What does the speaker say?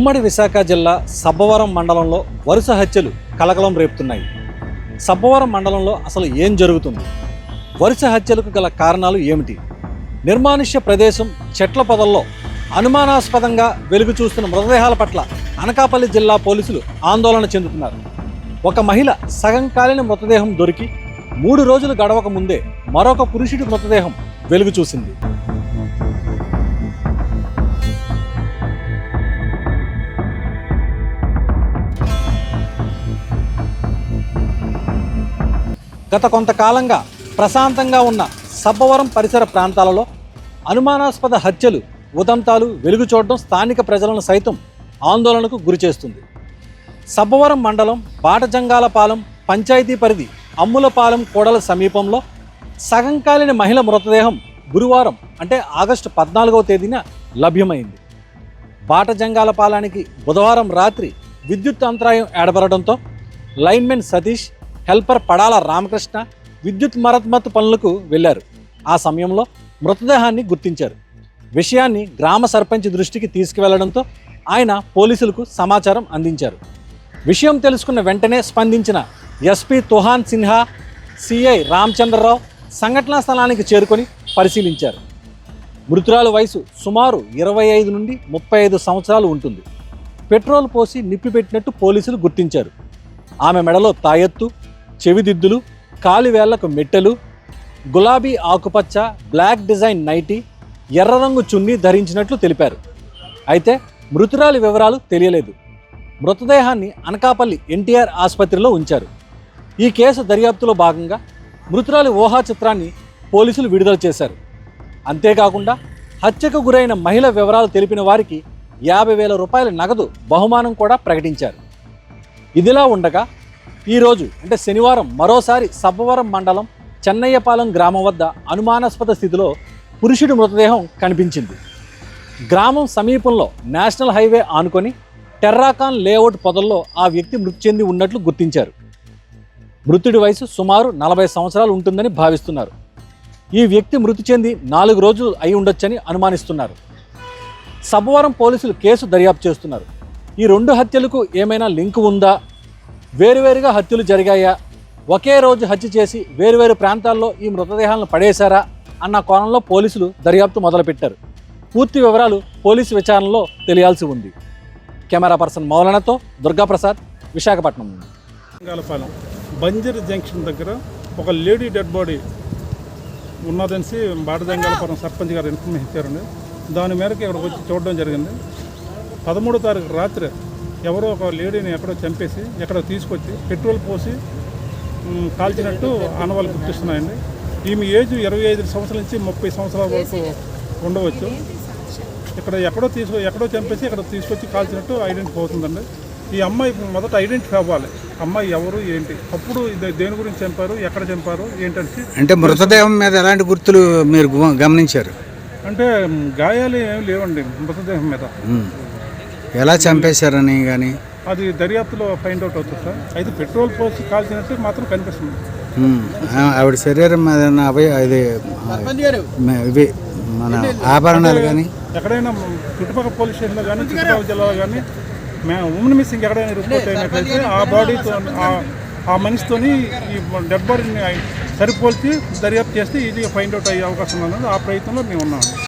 ఉమ్మడి విశాఖ జిల్లా సబ్బవరం మండలంలో వరుస హత్యలు కలకలం రేపుతున్నాయి. సబ్బవరం మండలంలో అసలు ఏం జరుగుతుంది? వరుస హత్యలకు గల కారణాలు ఏమిటి? నిర్మానుష్య ప్రదేశం చెట్ల పొదల్లో అనుమానాస్పదంగా వెలుగు చూస్తున్న మృతదేహాల పట్ల అనకాపల్లి జిల్లా పోలీసులు ఆందోళన చెందుతున్నారు. ఒక మహిళ సగం కాలిన మృతదేహం దొరికి మూడు రోజులు గడవక ముందే మరొక పురుషుడి మృతదేహం వెలుగు చూసింది. గత కొంతకాలంగా ప్రశాంతంగా ఉన్న సబ్బవరం పరిసర ప్రాంతాలలో అనుమానాస్పద హత్యలు ఉదంతాలు వెలుగు చూడడం స్థానిక ప్రజలను సైతం ఆందోళనకు గురిచేస్తుంది సబ్బవరం మండలం బాటజంగాలపాలెం పంచాయతీ పరిధి అమ్ములపాలెం కోడల సమీపంలో సగం కాలిన మహిళ మృతదేహం గురువారం అంటే ఆగస్టు పద్నాలుగవ తేదీన లభ్యమైంది. బాటజంగాలపాలానికి బుధవారం రాత్రి విద్యుత్ అంతరాయం ఏర్పడడంతో లైన్మెన్ సతీష్ హెల్పర్ పడాల రామకృష్ణ విద్యుత్ మరమ్మతు పనులకు వెళ్ళారు ఆ సమయంలో మృతదేహాన్ని గుర్తించారు. విషయాన్ని గ్రామ సర్పంచ్ దృష్టికి తీసుకువెళ్ళడంతో ఆయన పోలీసులకు సమాచారం అందించారు. విషయం తెలుసుకున్న వెంటనే స్పందించిన ఎస్పీ తుహాన్ సిన్హా సిఐ రామచంద్రరావు సంఘటనా స్థలానికి చేరుకొని పరిశీలించారు. మృతురాల వయసు సుమారు ఇరవై ఐదు నుండి ముప్పై ఐదు సంవత్సరాలు ఉంటుంది. పెట్రోల్ పోసి నిప్పి పెట్టినట్టు పోలీసులు గుర్తించారు. ఆమె మెడలో తాయెత్తు చెవిదిద్దులు కాలివేళ్ళకు మెట్టెలు గులాబీ ఆకుపచ్చ బ్లాక్ డిజైన్ నైటీ ఎర్ర రంగు చున్నీ ధరించినట్లు తెలిపారు. అయితే మృతురాలి వివరాలు తెలియలేదు. మృతదేహాన్ని అనకాపల్లి ఎన్టీఆర్ ఆసుపత్రిలో ఉంచారు. ఈ కేసు దర్యాప్తులో భాగంగా మృతురాలి ఊహా చిత్రాన్ని పోలీసులు విడుదల చేశారు. అంతేకాకుండా హత్యకు గురైన మహిళ వివరాలు తెలిపిన వారికి యాభై వేల రూపాయల నగదు బహుమానం కూడా ప్రకటించారు. ఇదిలా ఉండగా ఈరోజు అంటే శనివారం మరోసారి సబ్బవరం మండలం చెన్నయ్యపాలెం గ్రామం వద్ద అనుమానాస్పద స్థితిలో పురుషుడి మృతదేహం కనిపించింది. గ్రామం సమీపంలో నేషనల్ హైవే ఆనుకొని టెర్రాకాన్ లేఅవుట్ పొదల్లో ఆ వ్యక్తి మృతి చెంది ఉన్నట్లు గుర్తించారు. మృతుడి వయసు సుమారు నలభై సంవత్సరాలు ఉంటుందని భావిస్తున్నారు. ఈ వ్యక్తి మృతి చెంది నాలుగు రోజులు అయి ఉండొచ్చని అనుమానిస్తున్నారు. సబ్బవరం పోలీసులు కేసు దర్యాప్తు చేస్తున్నారు. ఈ రెండు హత్యలకు ఏమైనా లింక్ ఉందా? వేరువేరుగా హత్యలు జరిగాయా? ఒకే రోజు హత్య చేసి వేరువేరు ప్రాంతాల్లో ఈ మృతదేహాలను పడేశారా? అన్న కోణంలో పోలీసులు దర్యాప్తు మొదలుపెట్టారు. పూర్తి వివరాలు పోలీసు విచారణలో తెలియాల్సి ఉంది. కెమెరా పర్సన్ మౌలనతో దుర్గాప్రసాద్ విశాఖపట్నం. నుండి బంజర్ జంక్షన్ దగ్గర ఒక లేడీ డెడ్ బాడీ ఉన్నదనిసి బాటజంగాలపురం సర్పంచ్ గారు ఇన్ఫర్మేషన్ ఇచ్చారండి. దాని మేరకు ఇక్కడికి వచ్చి చూడడం జరిగింది. పదమూడో తారీఖు రాత్రి ఎవరో ఒక లేడీని ఎక్కడో చంపేసి ఎక్కడో తీసుకొచ్చి పెట్రోల్ పోసి కాల్చినట్టు ఆనవాళ్ళు గుర్తిస్తున్నాయండి. ఈమె ఏజ్ ఇరవై ఐదు సంవత్సరాల నుంచి ముప్పై సంవత్సరాల వరకు ఉండవచ్చు. ఇక్కడ ఎక్కడో తీసుకు ఎక్కడో చంపేసి ఇక్కడ తీసుకొచ్చి కాల్చినట్టు ఐడెంటిఫై అవుతుందండి ఈ అమ్మాయి మొదట ఐడెంటిఫై అవ్వాలి. అమ్మాయి ఎవరు ఏంటి? అప్పుడు దేని గురించి చంపారు ఎక్కడ చంపారు ఏంటని అంటే మృతదేహం మీద ఎలాంటి గుర్తులు మీరు గమనించారు? అంటే గాయాలు ఏమి లేవండి మృతదేహం మీద. ఎలా చంపేశారని కానీ అది దర్యాప్తులో ఫైండ్ అవుట్ అవుతుంది సార్. అయితే పెట్రోల్ పోసి కాల్చినట్టు మాత్రం కనిపిస్తుంది. ఆవిడ శరీరం మీద అవి మ- ఇవి మన ఆభరణాలు కానీ ఎక్కడైనా చుట్టుపక్కల పోలీస్ స్టేషన్లో కానీ చుట్టుపక్కల జిల్లాలో కానీ మేము ఉమెన్ మిస్సింగ్ ఎక్కడైనా రిపోర్ట్ అయినట్లయితే ఆ బాడీతో ఆ- ఆ మనిషితోని ఈ డెడ్ బాడీని సరిపోల్చి దర్యాప్తు చేస్తే ఈజీగా ఫైండ్ అవుట్ అయ్యే అవకాశం ఉన్నది. ఆ ప్రయత్నంలో మేము ఉన్నాం.